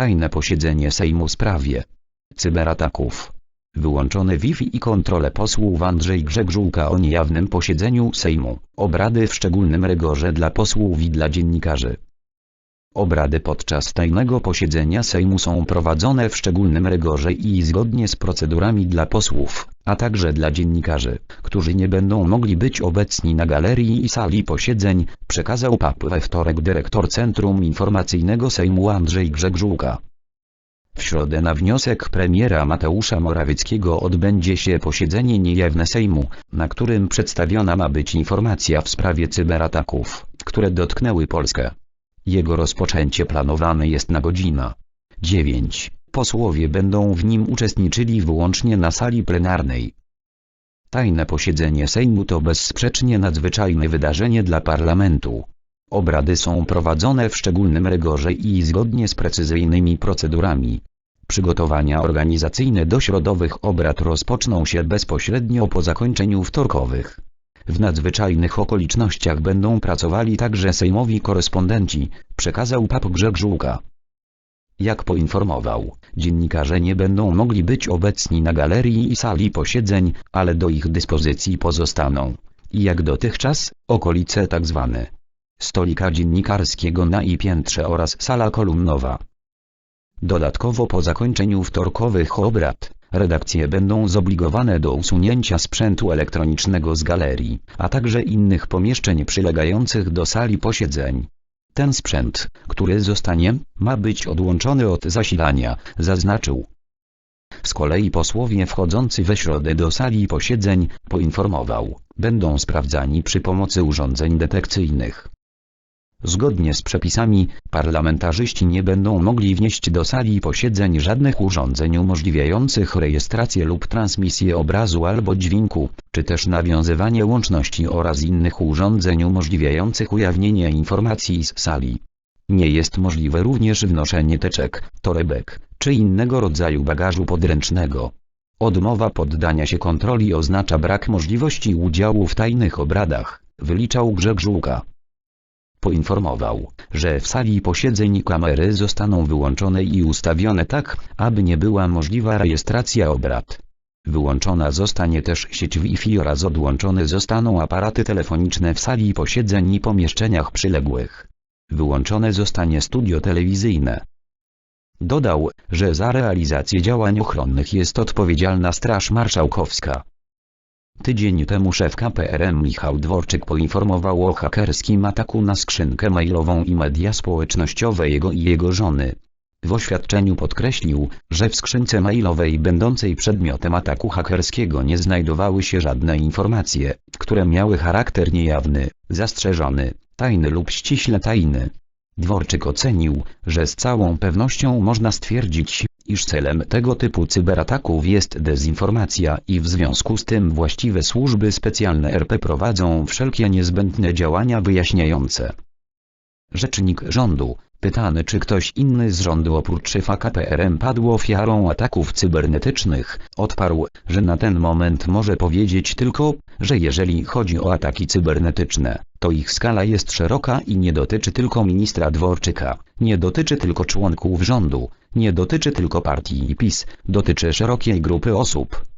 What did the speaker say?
Tajne posiedzenie Sejmu w sprawie cyberataków. Wyłączone Wi-Fi i kontrolę posłów Andrzej Grzegżółka o niejawnym posiedzeniu Sejmu. Obrady w szczególnym rygorze dla posłów i dla dziennikarzy. Obrady podczas tajnego posiedzenia Sejmu są prowadzone w szczególnym rygorze i zgodnie z procedurami dla posłów, a także dla dziennikarzy, którzy nie będą mogli być obecni na galerii i sali posiedzeń, przekazał PAP we wtorek dyrektor Centrum Informacyjnego Sejmu Andrzej Grzegżółka. W środę na wniosek premiera Mateusza Morawieckiego odbędzie się posiedzenie niejawne Sejmu, na którym przedstawiona ma być informacja w sprawie cyberataków, które dotknęły Polskę. Jego rozpoczęcie planowane jest na godzinę 9. Posłowie będą w nim uczestniczyli wyłącznie na sali plenarnej. Tajne posiedzenie Sejmu to bezsprzecznie nadzwyczajne wydarzenie dla parlamentu. Obrady są prowadzone w szczególnym rygorze i zgodnie z precyzyjnymi procedurami. Przygotowania organizacyjne do środowych obrad rozpoczną się bezpośrednio po zakończeniu wtorkowych. W nadzwyczajnych okolicznościach będą pracowali także sejmowi korespondenci, przekazał pap Grzegżółka. Jak poinformował, dziennikarze nie będą mogli być obecni na galerii i sali posiedzeń, ale do ich dyspozycji pozostaną, jak dotychczas, okolice tzw. stolika dziennikarskiego na i piętrze oraz sala kolumnowa. Dodatkowo po zakończeniu wtorkowych obrad, redakcje będą zobligowane do usunięcia sprzętu elektronicznego z galerii, a także innych pomieszczeń przylegających do sali posiedzeń. Ten sprzęt, który zostanie, ma być odłączony od zasilania, zaznaczył. Z kolei posłowie wchodzący we środę do sali posiedzeń, poinformował, będą sprawdzani przy pomocy urządzeń detekcyjnych. Zgodnie z przepisami, parlamentarzyści nie będą mogli wnieść do sali posiedzeń żadnych urządzeń umożliwiających rejestrację lub transmisję obrazu albo dźwięku, czy też nawiązywanie łączności oraz innych urządzeń umożliwiających ujawnienie informacji z sali. Nie jest możliwe również wnoszenie teczek, torebek, czy innego rodzaju bagażu podręcznego. Odmowa poddania się kontroli oznacza brak możliwości udziału w tajnych obradach, wyliczał Grzegżółka poinformował, że w sali posiedzeń kamery zostaną wyłączone i ustawione tak, aby nie była możliwa rejestracja obrad. Wyłączona zostanie też sieć Wi-Fi oraz odłączone zostaną aparaty telefoniczne w sali posiedzeń i pomieszczeniach przyległych. Wyłączone zostanie studio telewizyjne. Dodał, że za realizację działań ochronnych jest odpowiedzialna Straż Marszałkowska. Tydzień temu szef KPRM Michał Dworczyk poinformował o hakerskim ataku na skrzynkę mailową i media społecznościowe jego i jego żony. W oświadczeniu podkreślił, że w skrzynce mailowej będącej przedmiotem ataku hakerskiego nie znajdowały się żadne informacje, które miały charakter niejawny, zastrzeżony, tajny lub ściśle tajny. Dworczyk ocenił, że z całą pewnością można stwierdzić, iż celem tego typu cyberataków jest dezinformacja i w związku z tym właściwe służby specjalne RP prowadzą wszelkie niezbędne działania wyjaśniające. Rzecznik rządu, pytany czy ktoś inny z rządu oprócz szefa KPRM padł ofiarą ataków cybernetycznych, odparł, że na ten moment może powiedzieć tylko, że jeżeli chodzi o ataki cybernetyczne, to ich skala jest szeroka i nie dotyczy tylko ministra Dworczyka, nie dotyczy tylko członków rządu, nie dotyczy tylko partii PiS, dotyczy szerokiej grupy osób.